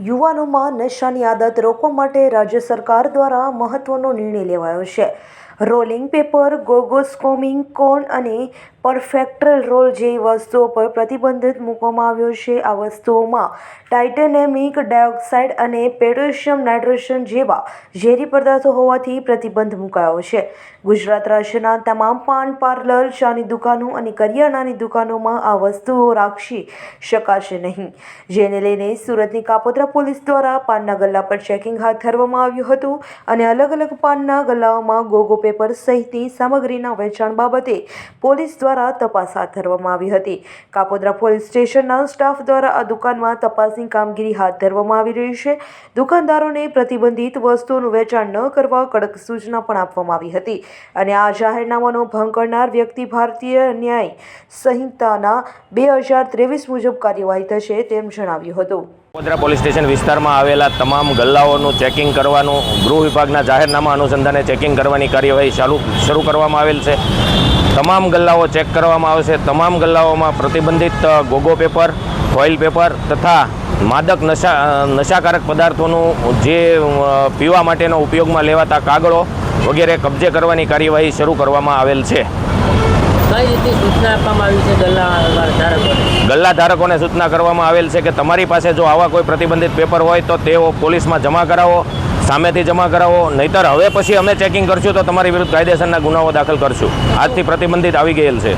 યુવાનોમાં નશાની આદત રોકવા માટે રાજ્ય સરકાર દ્વારા મહત્વનો નિર્ણય લેવાયો છે. રોલિંગ પેપર ગોગોસ્કોમિંગ કોન અને પરફેક્ટ્રલ રોલ જેવી વસ્તુઓ પર પ્રતિબંધ મૂકવામાં આવ્યો છે. આ વસ્તુઓમાં ટાઇટેનેમિક ડાયોક્સાઇડ અને પોટેશિયમ નાઇટ્રેશન જેવા ઝેરી પદાર્થો હોવાથી પ્રતિબંધ મુકાયો છે. ગુજરાત રાજ્યના તમામ પાન પાર્લર, ચાની દુકાનો અને કરિયાણાની દુકાનોમાં આ વસ્તુઓ રાખી શકાશે નહીં. જેને લઈને સુરતની કાપોદ્રા પોલીસ દ્વારા પાનના ગલ્લા પર ચેકિંગ હાથ ધરવામાં આવ્યું હતું અને અલગ અલગ પાનના ગલ્લાઓમાં ગોગો પેપર સહિતની સામગ્રીના વેચાણ બાબતે પોલીસ દ્વારા તપાસ હાથ ધરવામાં આવી હતી. કાપોદ્રા પોલીસ સ્ટેશનના સ્ટાફ દ્વારા આ દુકાનમાં તપાસની કામગીરી હાથ ધરવામાં આવી રહી છે. દુકાનદારોને પ્રતિબંધિત વસ્તુઓનું વેચાણ ન કરવા કડક સૂચના પણ આપવામાં આવી હતી અને આ જાહેરનામાનો ભંગ કરનાર વ્યક્તિ ભારતીય ન્યાય સંહિતાના બે હજાર ત્રેવીસ મુજબ કાર્યવાહી થશે તેમ જણાવ્યું હતું. કાપોદ્રા પોલીસ સ્ટેશન વિસ્તારમાં આવેલા તમામ ગલ્લાઓનું ચેકિંગ કરવાનું, ગૃહ વિભાગના જાહેરનામા અનુસંધાને ચેકિંગ કરવાની કાર્યવાહી ચાલુ, શરૂ કરવામાં આવેલ છે. તમામ ગલ્લાઓ ચેક કરવામાં આવશે. તમામ ગલ્લાઓમાં પ્રતિબંધિત ગોગો પેપર, ફોઇલ પેપર તથા માદક નશા નશાકારક પદાર્થોનું જે પીવા માટેનો ઉપયોગમાં લેવાતા કાગળો વગેરે કબજે કરવાની કાર્યવાહી શરૂ કરવામાં આવેલ છે. સૂચના આપવામાં આવી છે ગલ્લા ગલ્લા ધારકોને સૂચના કરવામાં આવેલ છે કે તમારી પાસે જો આવા કોઈ પ્રતિબંધિત પેપર હોય તો તેઓ પોલીસમાં જમા કરાવો, સામેથી જમા કરાવો, નહીતર હવે પછી અમે ચેકિંગ કરશું તો તમારી વિરુદ્ધ કાયદેસરના ગુનાઓ દાખલ કરશું. આજથી પ્રતિબંધિત આવી ગયેલ છે.